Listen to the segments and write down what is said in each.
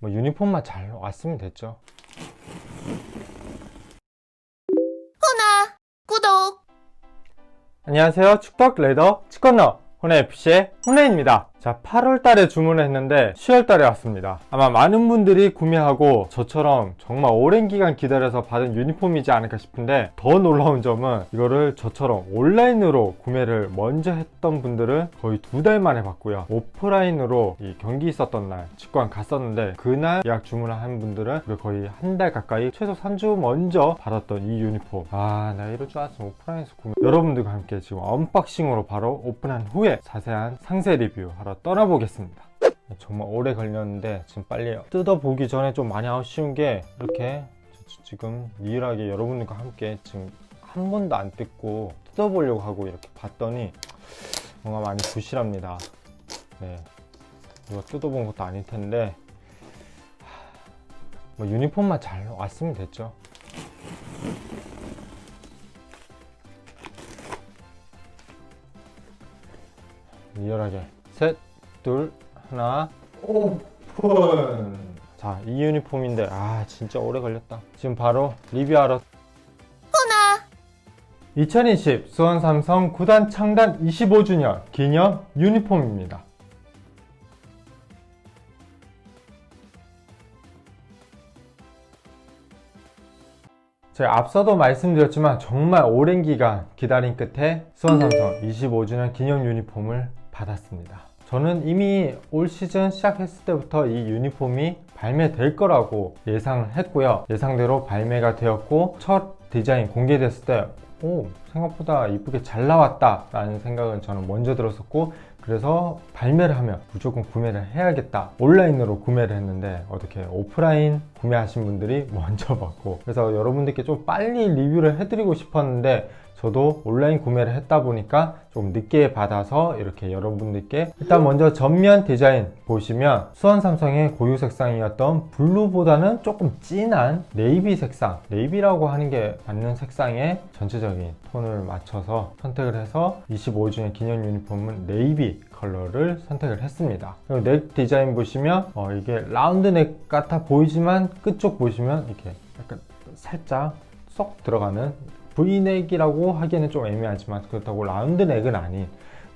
뭐 유니폼만 잘 왔으면 됐죠. 호나 구독 안녕하세요. 축덕 레더 치컨너 호네FC의 호네입니다. 자, 8월 달에 주문을 했는데 10월 달에 왔습니다. 아마 많은 분들이 구매하고 저처럼 정말 오랜 기간 기다려서 받은 유니폼이지 않을까 싶은데 더 놀라운 점은 이거를 저처럼 온라인으로 구매를 먼저 했던 분들은 거의 두 달 만에 받고요. 오프라인으로 이 경기 있었던 날 직관 갔었는데 그날 예약 주문을 한 분들은 거의 한 달 가까이 최소 3주 먼저 받았던 이 유니폼. 아, 나 이럴 줄 알았으면 오프라인에서 구매. 여러분들과 함께 지금 언박싱으로 바로 오픈한 후에 자세한 상세 리뷰 하러 떠나보겠습니다. 정말 오래 걸렸는데 지금 빨리 뜯어보기 전에 좀 많이 아쉬운 게 이렇게 지- 지금 리얼하게 여러분들과 함께 지금 한 번도 안 뜯고 뜯어보려고 하고 이렇게 봤더니 뭔가 많이 부실합니다. 네. 이거 뜯어본 것도 아닐 텐데 하, 뭐 유니폼만 잘 왔으면 됐죠. 리얼하게 셋, 둘, 하나. 오픈. 자 이 유니폼인데 아 진짜 오래 걸렸다. 지금 바로 리뷰하러. 호나 2020 수원 삼성 구단 창단 25주년 기념 유니폼입니다. 제가 앞서도 말씀드렸지만 정말 오랜 기간 기다린 끝에 수원 삼성 25주년 기념 유니폼을 받았습니다. 저는 이미 올 시즌 시작했을 때부터 이 유니폼이 발매될 거라고 예상을 했고요. 예상대로 발매가 되었고 첫 디자인 공개됐을 때 오, 생각보다 이쁘게 잘 나왔다 라는 생각은 저는 먼저 들었었고 그래서 발매를 하면 무조건 구매를 해야겠다 온라인으로 구매를 했는데 어떻게 오프라인 구매하신 분들이 먼저 받고 그래서 여러분들께 좀 빨리 리뷰를 해드리고 싶었는데 저도 온라인 구매를 했다 보니까 좀 늦게 받아서 이렇게 여러분들께 일단 먼저 전면 디자인 보시면 수원 삼성의 고유 색상이었던 블루보다는 조금 진한 네이비 색상 네이비라고 하는 게 맞는 색상의 전체적인 톤을 맞춰서 선택을 해서 25주년 기념 유니폼은 네이비 컬러를 선택을 했습니다. 그리고 넥 디자인 보시면 어, 이게 라운드 넥 같아 보이지만 끝쪽 보시면 이렇게 약간 살짝 쏙 들어가는 V넥이라고 하기에는 좀 애매하지만 그렇다고 라운드 넥은 아닌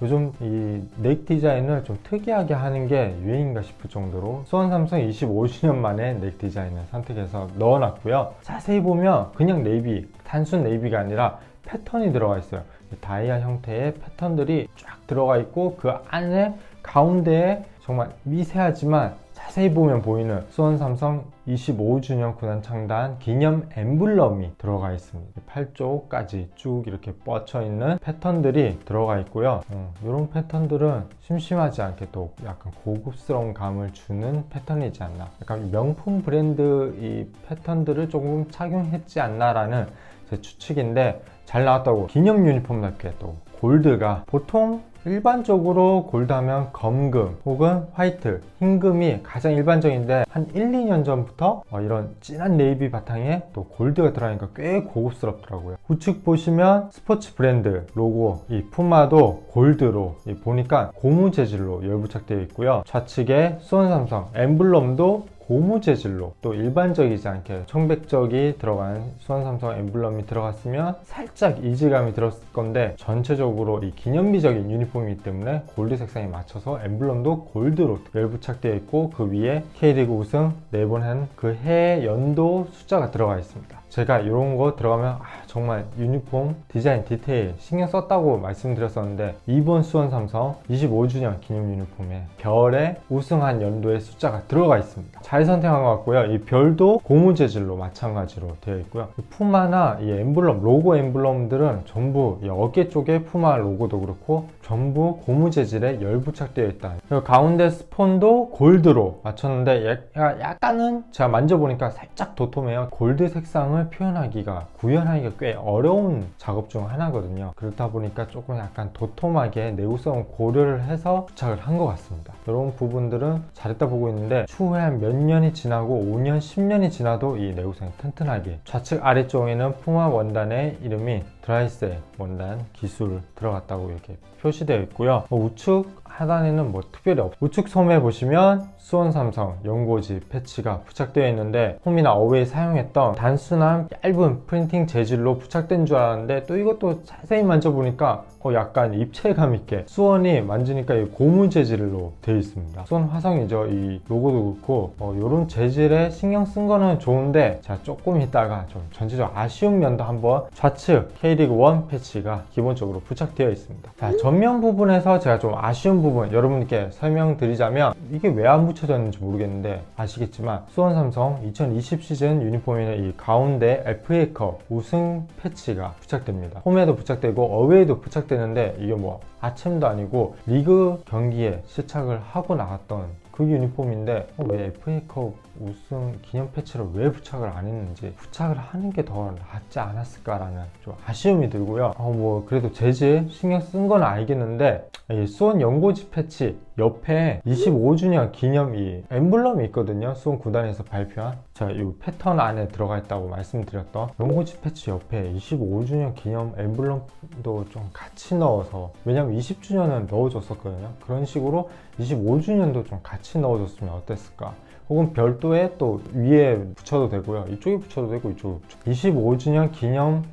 요즘 이 넥 디자인을 좀 특이하게 하는 게 유행인가 싶을 정도로 수원 삼성 25주년 만에 넥 디자인을 선택해서 넣어놨고요. 자세히 보면 그냥 네이비, 단순 네이비가 아니라 패턴이 들어가 있어요. 다이아 형태의 패턴들이 쫙 들어가 있고 그 안에 가운데에 정말 미세하지만 자세히 보면 보이는 수원 삼성 25주년 구단 창단 기념 엠블럼이 들어가 있습니다. 팔 쪽까지 쭉 이렇게 뻗쳐 있는 패턴들이 들어가 있고요. 이런 패턴들은 심심하지 않게 또 약간 고급스러운 감을 주는 패턴이지 않나. 약간 명품 브랜드 이 패턴들을 조금 착용했지 않나라는 제 추측인데 잘 나왔다고 기념 유니폼답게 또 골드가 보통 일반적으로 골드하면 검금 혹은 화이트, 흰금이 가장 일반적인데 한 1, 2년 전부터 어, 이런 진한 네이비 바탕에 또 골드가 들어가니까 꽤 고급스럽더라고요. 우측 보시면 스포츠 브랜드 로고 이 푸마도 골드로 이 보니까 고무 재질로 열부착되어 있고요. 좌측에 수원삼성 엠블럼도 고무 재질로 또 일반적이지 않게 청백적이 들어간 수원삼성 엠블럼이 들어갔으면 살짝 이질감이 들었을 건데 전체적으로 이 기념비적인 유니폼이기 때문에 골드 색상에 맞춰서 엠블럼도 골드로 열부착되어 있고 그 위에 K리그 우승 4번 한 그 해 연도 숫자가 들어가 있습니다. 제가 이런 거 들어가면 아, 정말 유니폼 디자인 디테일 신경 썼다고 말씀드렸었는데 이번 수원 삼성 25주년 기념 유니폼에 별에 우승한 연도의 숫자가 들어가 있습니다. 잘 선택한 것 같고요. 이 별도 고무 재질로 마찬가지로 되어 있고요. 이 푸마나 이 엠블럼 로고 엠블럼들은 전부 이 어깨 쪽에 푸마 로고도 그렇고 전부 고무 재질에 열 부착되어 있다. 그리고 가운데 스폰도 골드로 맞췄는데 약간은 제가 만져보니까 살짝 도톰해요. 골드 색상을 색감을 표현하기가 구현하기가 꽤 어려운 작업 중 하나거든요. 그렇다 보니까 조금 약간 도톰하게 내구성을 고려를 해서 부착을 한 것 같습니다. 이런 부분들은 잘했다 보고 있는데 추후에 한 몇 년이 지나고 5년 10년이 지나도 이 내구성이 튼튼하게. 좌측 아래쪽에는 푸마 원단의 이름이 드라이세 원단 기술 들어갔다고 이렇게 표시되어 있고요. 뭐 우측 하단에는 뭐 특별히 없 우측 소매 보시면 수원 삼성 연고지 패치가 부착되어 있는데 홈이나 어웨이 사용했던 단순한 얇은 프린팅 재질로 부착된 줄 알았는데 또 이것도 자세히 만져보니까 어, 약간 입체감 있게 수원이 만지니까 이 고무 재질로 되어 있습니다. 수원 화성이죠. 이 로고도 그렇고 어, 이런 재질에 신경 쓴 거는 좋은데 자 조금 있다가 좀 전체적 아쉬운 면도 한번 좌측 K리그 1 패치가 기본적으로 부착되어 있습니다. 자 전면 부분에서 제가 좀 아쉬운 부분 여러분께 설명드리자면 이게 왜 안 붙여졌는지 모르겠는데 아시겠지만 수원 삼성 2020 시즌 유니폼에는 이 가운데 FA컵 우승 패치가 부착됩니다. 홈에도 부착되고 어웨이도 부착되는데 이게 뭐 아침도 아니고 리그 경기에 시착을 하고 나갔던 그 유니폼인데 어, 왜 FA컵 우승 기념 패치를 왜 부착을 안 했는지 부착을 하는 게 더 낫지 않았을까라는 좀 아쉬움이 들고요. 어, 뭐 그래도 재질 신경 쓴 건 알겠는데 이 수원 연고지 패치 옆에 25주년 기념 이 엠블럼이 있거든요. 수원 구단에서 발표한 자, 이 패턴 안에 들어가 있다고 말씀드렸던 연고지 패치 옆에 25주년 기념 엠블럼도 좀 같이 넣어서 왜냐면 20주년은 넣어줬었거든요. 그런 식으로 25주년도 좀 같이 넣어줬으면 어땠을까? 혹은 별도의 또 위에 붙여도 되고요. 이쪽에 붙여도 되고 붙여. 25주년 기념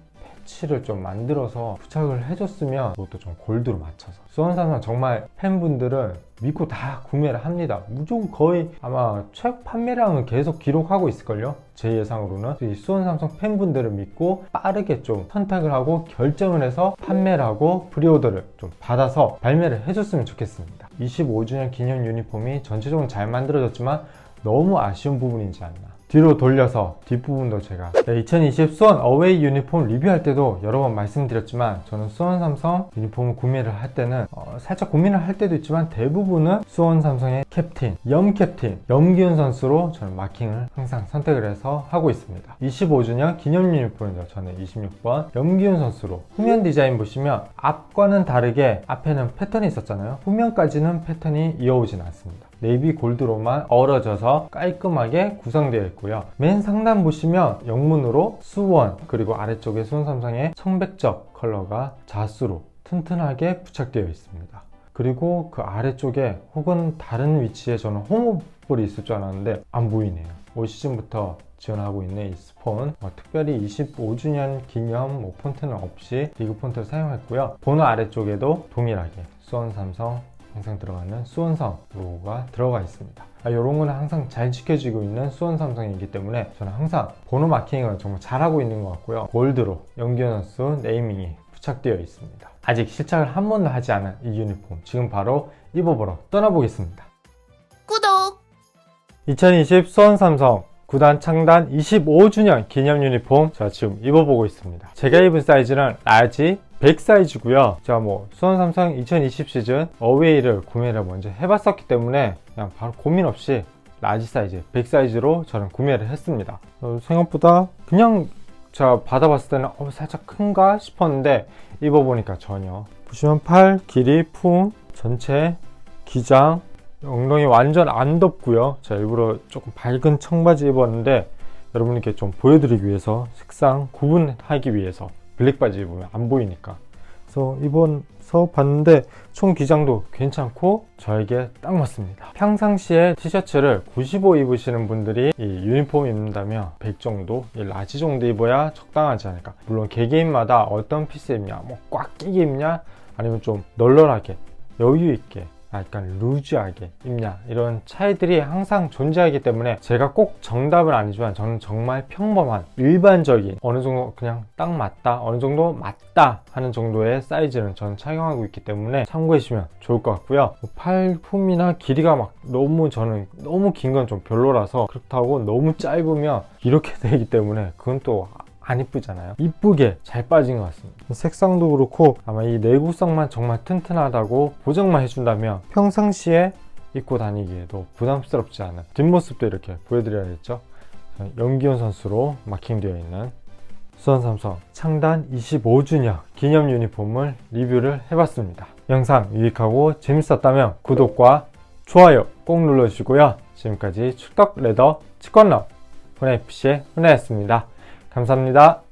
패치를 좀 만들어서 부착을 해줬으면 그것도 좀 골드로 맞춰서 수원삼성 정말 팬분들은 믿고 다 구매를 합니다. 무조건 거의 아마 최고 판매량은 계속 기록하고 있을걸요. 제 예상으로는 이 수원삼성 팬분들을 믿고 빠르게 좀 선택을 하고 결정을 해서 판매를 하고 프리오더를 좀 받아서 발매를 해줬으면 좋겠습니다. 25주년 기념 유니폼이 전체적으로 잘 만들어졌지만 너무 아쉬운 부분이지 않나. 뒤로 돌려서 뒷부분도 제가. 2020 수원 어웨이 유니폼 리뷰할 때도 여러 번 말씀드렸지만 저는 수원 삼성 유니폼을 구매를 할 때는 어, 살짝 고민을 할 때도 있지만 대부분은 수원 삼성의 캡틴, 염 캡틴, 염기훈 선수로 저는 마킹을 항상 선택을 해서 하고 있습니다. 25주년 기념 유니폼이죠. 저는 26번 염기훈 선수로. 후면 디자인 보시면 앞과는 다르게 앞에는 패턴이 있었잖아요. 후면까지는 패턴이 이어오진 않습니다. 네이비 골드로만 어우러져서 깔끔하게 구성되어 있고요. 맨 상단 보시면 영문으로 수원 그리고 아래쪽에 수원 삼성의 청백적 컬러가 자수로 튼튼하게 부착되어 있습니다. 그리고 그 아래쪽에 혹은 다른 위치에 저는 홈오볼이 있을 줄 알았는데 안 보이네요. 올 시즌부터 지원하고 있는 이 스폰 어, 특별히 25주년 기념 뭐 폰트는 없이 리그 폰트를 사용했고요. 번호 아래쪽에도 동일하게 수원 삼성 항상 들어가는 수원삼 로고가 들어가 있습니다. 아, 이런 거는 항상 잘 지켜지고 있는 수원 삼성이기 때문에 저는 항상 번호 마킹을 정말 잘하고 있는 것 같고요. 골드로 연기현 선수 네이밍이 부착되어 있습니다. 아직 시착을 한 번도 하지 않은 이 유니폼 지금 바로 입어보러 떠나보겠습니다. 구독! 2020 수원 삼성 구단 창단 25주년 기념 유니폼 제가 지금 입어보고 있습니다. 제가 입은 사이즈는 라지 100 사이즈고요. 제가 뭐 수원 삼성 2020 시즌 어웨이를 구매를 먼저 해봤었기 때문에 그냥 바로 고민 없이 라지 사이즈 100 사이즈로 저는 구매를 했습니다. 어, 생각보다 그냥 제가 받아봤을 때는 어, 살짝 큰가 싶었는데 입어보니까 전혀 보시면 팔 길이 품 전체 기장 엉덩이 완전 안 덥고요. 제가 일부러 조금 밝은 청바지 입었는데 여러분께 좀 보여드리기 위해서 색상 구분하기 위해서 블랙 바지 입으면 안 보이니까 그래서 입어서 봤는데 총 기장도 괜찮고 저에게 딱 맞습니다. 평상시에 티셔츠를 95 입으시는 분들이 이 유니폼 입는다면 100 정도, 이 라지 정도 입어야 적당하지 않을까. 물론 개개인마다 어떤 피스 입냐, 뭐 꽉 끼게 입냐, 아니면 좀 널널하게 여유 있게 약간 루즈하게 입냐 이런 차이들이 항상 존재하기 때문에 제가 꼭 정답은 아니지만 저는 정말 평범한 일반적인 어느 정도 그냥 딱 맞다 어느 정도 맞다 하는 정도의 사이즈는 저는 착용하고 있기 때문에 참고해주시면 좋을 것 같고요. 팔품이나 길이가 막 너무 저는 너무 긴 건 좀 별로라서 그렇다고 너무 짧으면 이렇게 되기 때문에 그건 또 안 이쁘잖아요. 이쁘게 잘 빠진 것 같습니다. 색상도 그렇고 아마 이 내구성만 정말 튼튼하다고 보장만 해준다면 평상시에 입고 다니기에도 부담스럽지 않은 뒷모습도 이렇게 보여드려야겠죠. 연기현 선수로 마킹되어 있는 수원삼성 창단 25주년 기념 유니폼을 리뷰를 해봤습니다. 영상 유익하고 재밌었다면 구독과 좋아요 꼭 눌러주시고요. 지금까지 출덕 레더 치권러 훈해FC의 훈해였습니다. 감사합니다.